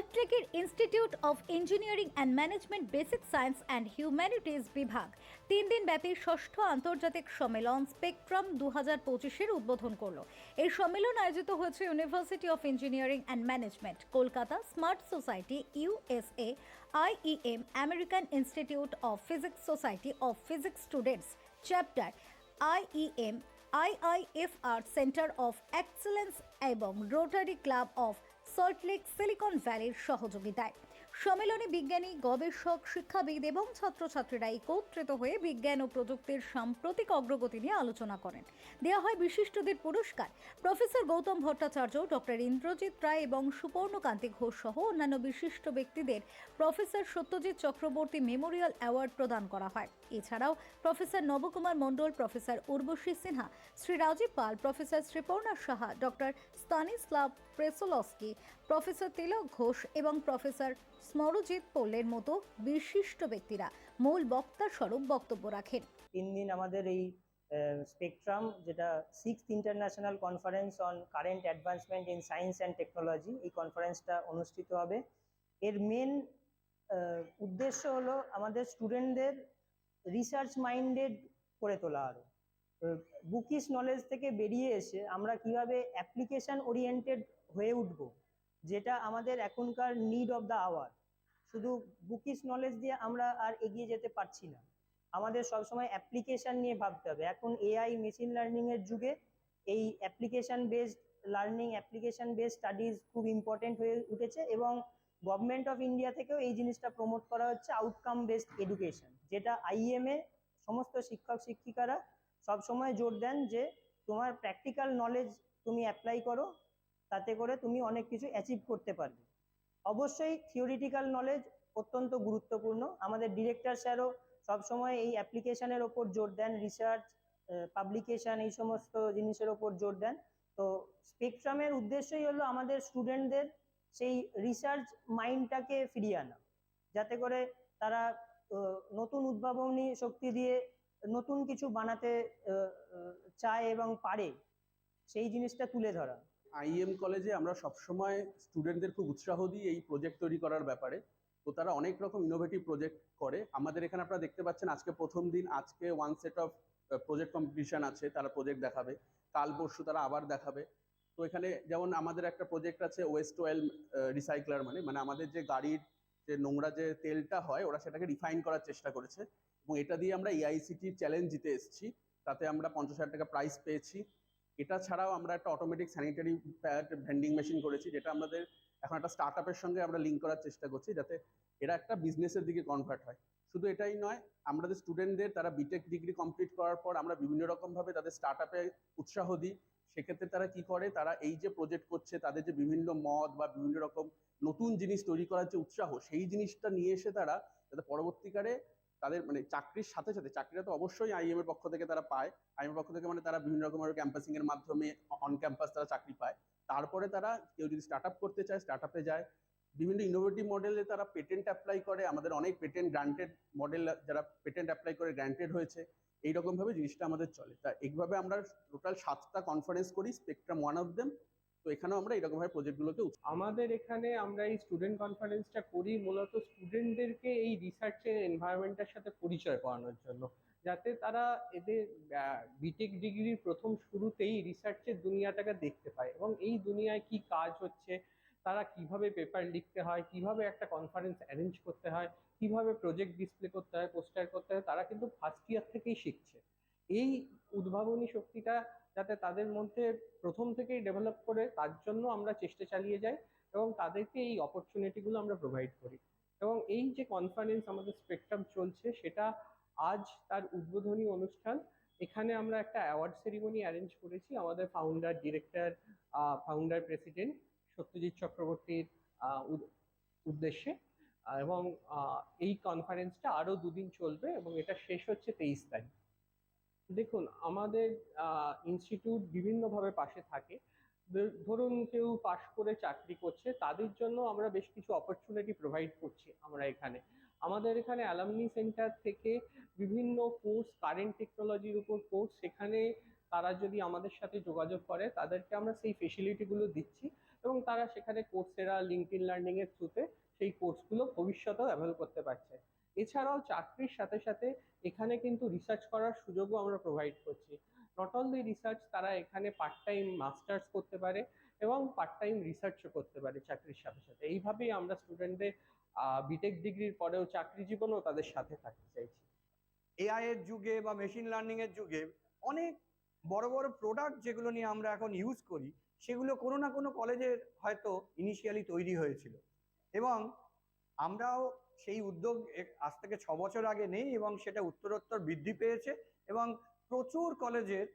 সল্টলেকের institute of engineering and management basic science and humanities বিভাগ তিন দিন ব্যাপী ষষ্ঠ আন্তর্জাতিক সম্মেলন স্পেকট্রাম দু হাজার পঁচিশের উদ্বোধন করল। এই সম্মেলন আয়োজিত হয়েছে university of engineering and management Kolkata smart society USA IEM American institute of physics society of physics students chapter IEM IIFR centre of excellence এবং rotary club of Salt Lake silicon ভ্যালির সহযোগিতায়। সম্মেলনে বিজ্ঞানী, গবেষক, শিক্ষাবিদ এবং ছাত্রছাত্রীরা একত্রিত হয়ে বিজ্ঞান ও প্রযুক্তির সাম্প্রতিক অগ্রগতি নিয়ে আলোচনা করেন। দেওয়া হয় বিশিষ্টদের পুরস্কার। প্রফেসর গৌতম ভট্টাচার্য, ডক্টর ইন্দ্রজিৎ রায় এবং সুপর্ণকান্তি ঘোষ সহ অন্যান্য বিশিষ্ট ব্যক্তিদের professor Satyajit Chakraborty memorial award প্রদান করা হয়। এছাড়াও professor Nabakumar Mondal, professor Urvashi Sinha, Shri Rajiv Pal, professor Sriparna Saha, doctor Stanislav Presolski, professor Tilak Ghosh এবং প্রফেসর স্মরজিৎ পোলের মতো বিশিষ্ট ব্যক্তিরা মূল বক্তা স্বরূপ বক্তব্য রাখেন। তিন দিন আমাদের এই স্পেকট্রাম, যেটা sixth international conference on current advancement in science and technology, এই কনফারেন্সটা অনুষ্ঠিত হবে। এর মেন উদ্দেশ্য হলো আমাদের স্টুডেন্টদের রিসার্চ মাইন্ডেড করে তোলা আরও বুকিস নলেজ থেকে বেরিয়ে এসে আমরা কীভাবে অ্যাপ্লিকেশন ওরিয়েন্টেড হয়ে উঠবো, যেটা আমাদের এখনকার নিড অফ দ্য আওয়ার। শুধু বুকিস নলেজ দিয়ে আমরা আর এগিয়ে যেতে পারছি না। আমাদের সবসময় অ্যাপ্লিকেশন নিয়ে ভাবতে হবে। এখন এআই মেশিন লার্নিং এর যুগে এই application based learning application based studies খুব ইম্পর্টেন্ট হয়ে উঠেছে এবং গভর্নমেন্ট অফ ইন্ডিয়া থেকেও এই জিনিসটা প্রমোট করা হচ্ছে আউটকাম বেসড এডুকেশন যেটা আইএম এ সমস্ত শিক্ষক, শিক্ষিকারা সবসময় জোর দেন যে তোমার প্র্যাকটিক্যাল নলেজ তুমি অ্যাপ্লাই করো, তাতে করে তুমি অনেক কিছু অ্যাচিভ করতে পারবে। অবশ্যই থিওরিটিক্যাল নলেজ অত্যন্ত গুরুত্বপূর্ণ। আমাদের ডিরেক্টর স্যারও সবসময় এই অ্যাপ্লিকেশনের ওপর জোর দেন রিসার্চ পাবলিকেশন এই সমস্ত জিনিসের ওপর জোর দেন। তো স্পেকট্রামের উদ্দেশ্যই হলো আমাদের স্টুডেন্টদের সেই রিসার্চ মাইন্ডটাকে ফিরিয়ে আনা। যাতে করে তারা নতুন উদ্ভাবনী শক্তি দিয়ে নতুন কিছু বানাতে চায় এবং পারে, সেই জিনিসটা তুলে ধরা। আইএম কলেজে আমরা সবসময় স্টুডেন্টদের খুব উৎসাহ দিই এই প্রজেক্ট তৈরি করার ব্যাপারে। তো তারা অনেক রকম ইনোভেটিভ প্রজেক্ট করে। আমাদের এখানে আপনারা দেখতে পাচ্ছেন আজকে প্রথম দিন, আজকে one set of project competition আছে, তারা প্রজেক্ট দেখাবে। কাল পরশু তারা আবার দেখাবে। তো এখানে যেমন আমাদের একটা প্রজেক্ট আছে ওয়েস্ট অয়েল রিসাইক্লার মানে মানে আমাদের যে গাড়ির যে নোংরা যে তেলটা হয়, ওরা সেটাকে রিফাইন করার চেষ্টা করেছে। এবং এটা দিয়ে আমরা এআইসিটি চ্যালেঞ্জ জিতে এসেছি। তাতে আমরা পঞ্চাশ হাজার টাকা প্রাইজ পেয়েছি। এটা ছাড়াও আমরা একটা automatic sanitary pad vending machine করেছি, যেটা আমাদের এখন একটা স্টার্ট আপের সঙ্গে আমরা লিঙ্ক করার চেষ্টা করছি, যাতে এরা একটা বিজনেসের দিকে কনভার্ট হয়। শুধু এটাই নয়, আমাদের স্টুডেন্টদের তারা বিটেক ডিগ্রি কমপ্লিট করার পর আমরা বিভিন্ন রকমভাবে তাদের স্টার্ট আপে উৎসাহ দিই। সেক্ষেত্রে তারা কি করে? তারা এই যে প্রজেক্ট করছে, তাদের যে বিভিন্ন মদ বা বিভিন্ন রকম নতুন জিনিস তৈরি করার যে উৎসাহ, সেই জিনিসটা নিয়ে এসে তারা যাতে পরবর্তীকালে তাদের মানে চাকরির সাথে সাথে, চাকরিটা তো অবশ্যই আইএম এর পক্ষ থেকে তারা পায়। আইএম এর পক্ষ থেকে মানে তারা বিভিন্ন রকমের ক্যাম্পাসিং এর মাধ্যমে অন ক্যাম্পাস তারা চাকরি পায়। তারপরে তারা কেউ যদি স্টার্ট আপ করতে চায় স্টার্ট আপে যায়। বিভিন্ন ইনোভেটিভ মডেলে তারা পেটেন্ট অ্যাপ্লাই করে। আমাদের অনেক পেটেন্ট গ্রান্টেড মডেল যারা পেটেন্ট অ্যাপ্লাই করে গ্রান্টেড হয়েছে। এইরকম ভাবে জিনিসটা আমাদের চলে। তা এইভাবে আমরা টোটাল সাতটা কনফারেন্স করি স্পেকট্রাম ওয়ান অফ দেম তো এখানেও আমরা এরকম ভাবে প্রজেক্টগুলোকে আমাদের এখানে আমরা এই স্টুডেন্ট কনফারেন্সটা করি মূলত স্টুডেন্টদেরকে এই রিসার্চের এনভায়রনমেন্টের সাথে পরিচয় করানোর জন্য। যাতে তারা এদের বিটেক ডিগ্রির প্রথম শুরুতেই রিসার্চের দুনিয়াটাকে দেখতে পায় এবং এই দুনিয়ায় কি কাজ হচ্ছে, তারা কীভাবে পেপার লিখতে হয়, কীভাবে একটা কনফারেন্স অ্যারেঞ্জ করতে হয়, কীভাবে প্রজেক্ট ডিসপ্লে করতে হয় পোস্টার করতে হয়, তারা কিন্তু ফার্স্ট ইয়ার থেকেই শিখছে। এই উদ্ভাবনী শক্তিটা যাতে তাদের মধ্যে প্রথম থেকেই ডেভেলপ করে তার জন্য আমরা চেষ্টা চালিয়ে যাই এবং তাদেরকে এই অপরচুনিটিগুলো আমরা প্রোভাইড করি। এবং এই যে কনফারেন্স আমাদের স্পেকট্রাম চলছে, সেটা আজ তার উদ্বোধনী অনুষ্ঠান। এখানে আমরা একটা অ্যাওয়ার্ড সেরিমনি অ্যারেঞ্জ করেছি। আমাদের founder director founder president Satyajit চক্রবর্তীর উদ্দেশ্যে। এবং এই কনফারেন্সটা আরও দুদিন চলবে এবং এটা শেষ হচ্ছে তেইশ তারিখ। দেখুন, আমাদের ইনস্টিটিউট বিভিন্নভাবে পাশে থাকে। ধরুন কেউ পাশ করে চাকরি করছে, তাদের জন্য আমরা বেশ কিছু অপরচুনিটি প্রোভাইড করছি আমরা এখানে। আমাদের এখানে অ্যালামনি সেন্টার থেকে বিভিন্ন কোর্স কারেন্ট টেকনোলজির উপর কোর্স সেখানে তারা যদি আমাদের সাথে যোগাযোগ করে, তাদেরকে আমরা সেই ফেসিলিটিগুলো দিচ্ছি এবং তারা সেখানে কোর্সেরা লিঙ্কড লার্নিং এর থ্রুতে সেই কোর্সগুলো ভবিষ্যতেও অ্যাভেল করতে পারছে। এছাড়াও চাকরির সাথে সাথে এখানে কিন্তু রিসার্চ করার সুযোগও আমরা প্রোভাইড করছি। নট অনলি রিসার্চ তারা এখানে পার্ট টাইম মাস্টার্স করতে পারে এবং পার্ট টাইম রিসার্চও করতে পারে চাকরির সাথে সাথে। এইভাবেই আমরা স্টুডেন্টদের বিটেক ডিগ্রির পরেও চাকরি জীবনও তাদের সাথে থাকতে চাইছি। এআই এর যুগে বা মেশিন লার্নিং এর যুগে অনেক বড় বড় প্রোডাক্ট যেগুলো নিয়ে আমরা এখন ইউজ করি, সেগুলো কোনো না কোনো কলেজের হয়তো ইনিশিয়ালি তৈরি হয়েছিল। এবং আমরাও সেই উদ্যোগ আজ থেকে ছ বছর আগে নেই এবং সেটা উত্তরোত্তর বৃদ্ধি পেয়েছে এবং প্রচুর কলেজের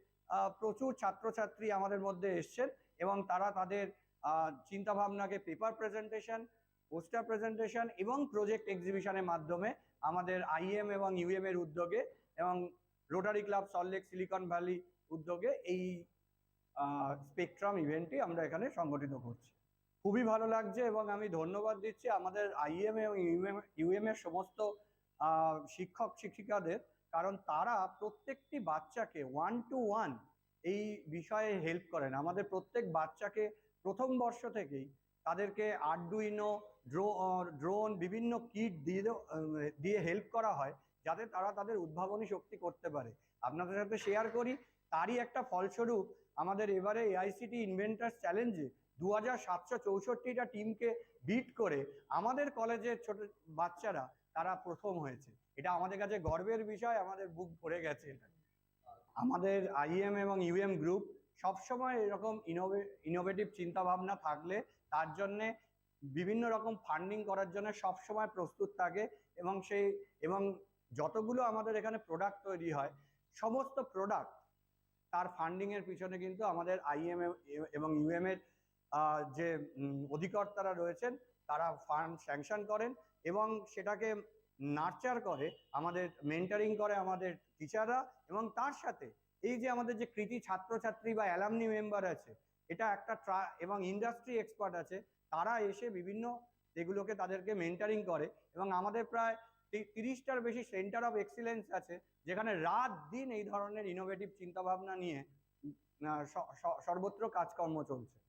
প্রচুর ছাত্রছাত্রী আমাদের মধ্যে এসছেন এবং তারা তাদের চিন্তা ভাবনাকে পেপার প্রেজেন্টেশন পোস্টার প্রেজেন্টেশন এবং প্রজেক্ট এক্সিবিশনের মাধ্যমে আমাদের আইএম এবং ইউএম এর উদ্যোগে এবং Rotary Club Salt Lake Silicon Valley উদ্যোগে এই স্পেকট্রাম ইভেন্টটি আমরা এখানে সংগঠিত করছি। খুবই ভালো লাগছে এবং আমি ধন্যবাদ দিচ্ছি আমাদের আইএম এবং ইউএম এর সমস্ত শিক্ষক শিক্ষিকাদের। কারণ তারা প্রত্যেকটি বাচ্চাকে ওয়ান টু ওয়ান এই বিষয়ে হেল্প করেন। আমাদের প্রত্যেক বাচ্চাকে প্রথম বর্ষ থেকেই তাদেরকে আর্ডুইনো ড্রো ড্রোন বিভিন্ন কিট দিয়ে দিয়ে হেল্প করা হয় যাতে তারা তাদের উদ্ভাবনী শক্তি করতে পারে। আপনাদের সাথে শেয়ার করি। তারই একটা ফলস্বরূপ আমাদের এবারে এআইসিটি ইনভেন্টার্স চ্যালেঞ্জে দু হাজার সাতশো চৌষট্টিটা টিমকে বিট করে আমাদের কলেজের ছোট বাচ্চারা তারা প্রথম হয়েছে। এটা আমাদের কাছে গর্বের বিষয়, আমাদের বুক ভরে গেছে আমাদের আইএম এবং ইউএম গ্রুপ সবসময় এরকম ইনোভে ইনোভেটিভ চিন্তা ভাবনা থাকলে তার জন্যে বিভিন্ন রকম ফান্ডিং করার জন্য সবসময় প্রস্তুত থাকে এবং সেই, এবং যতগুলো আমাদের এখানে প্রোডাক্ট তৈরি হয়, সমস্ত প্রোডাক্ট তার ফান্ডিং এর পিছনে কিন্তু আমাদের আইএম এবং ইউএম এর যে অধিকর্তারা রয়েছেন, তারা ফান্ড স্যাংশন করেন এবং সেটাকে নার্চার করে, আমাদের, মেন্টারিং করে আমাদের টিচাররা এবং তার সাথে এই যে আমাদের যে কৃতি ছাত্রছাত্রী বা অ্যালামনি মেম্বার আছে, এটা একটা ট্রা, এবং ইন্ডাস্ট্রি এক্সপার্ট আছে, তারা এসে বিভিন্ন এগুলোকে তাদেরকে মেন্টারিং করে এবং আমাদের প্রায় তিরিশটার বেশি সেন্টার অফ এক্সিলেন্স আছে, যেখানে রাত দিন এই ধরনের ইনোভেটিভ চিন্তাভাবনা নিয়ে সর্বত্র কাজকর্ম চলছে।